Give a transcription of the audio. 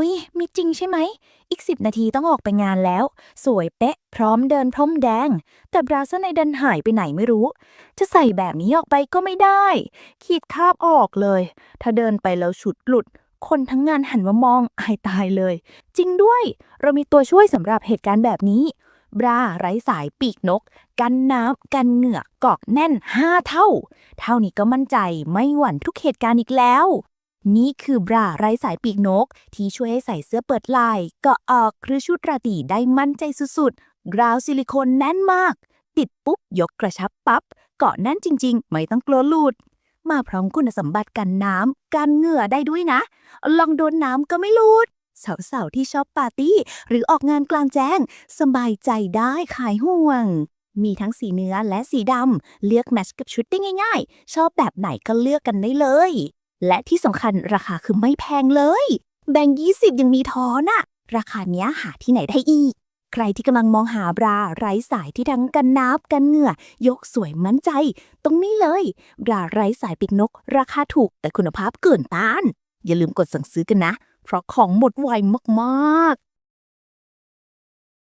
อุ๊ย มีจริงใช่ไหม อีกสิบนาทีต้องออกไปงานแล้ว สวยเป๊ะ พร้อมเดินพรมแดง แต่บราเซอร์ในดันหายไปไหนไม่รู้ จะใส่แบบนี้ออกไปก็ไม่ได้ ขีดคาบออกเลย ถ้าเดินไปแล้วฉุดหลุด คนทั้งงานหันมามองอายตายเลย จริงด้วย เรามีตัวช่วยสำหรับเหตุการณ์แบบนี้ บราไร้สายปีกนก กันน้ำกันเหงื่อกอกแน่น5เท่า เท่านี้ก็มั่นใจไม่หวั่นทุกเหตุการณ์อีกแล้ว นี่คือบราไร้สายปีกนก ที่ช่วยให้ใส่เสื้อเปิดลายเกาะออกหรือชุดราตรีได้มั่นใจสุดๆ กราวซิลิโคนแน่นมาก ติดปุ๊บ ยกกระชับปับ๊บ เกาะแน่นจริง ๆ ไม่ต้องกลัวหลุด มาพร้อมคุณสมบัติกันน้ำกันเหงื่อได้ด้วยนะ ลองโดนน้ำก็ไม่หลุดสาวๆที่ชอบปาร์ตี้ หรือออกงานกลางแจ้ง สบายใจได้ขายห่วง มีทั้งสีเนื้อและสีดำเลือกแมทช์กับชุดได้ง่าย ๆ ชอบแบบไหนก็เลือกกันได้เลย และที่สำคัญราคาคือไม่แพงเลย แบ่ง20ยังมีทอนอะราคาเนี้ยหาที่ไหนได้อีก ใครที่กำลังมองหาบราไร้สายที่ทั้งกันน้ำกันเหงื่อ ยกสวยมั่นใจ ตรงนี้เลย บราไร้สายปีกนก ราคาถูกแต่คุณภาพเกินต้าน อย่าลืมกดสั่งซื้อกันนะ เพราะของหมดไวมากๆ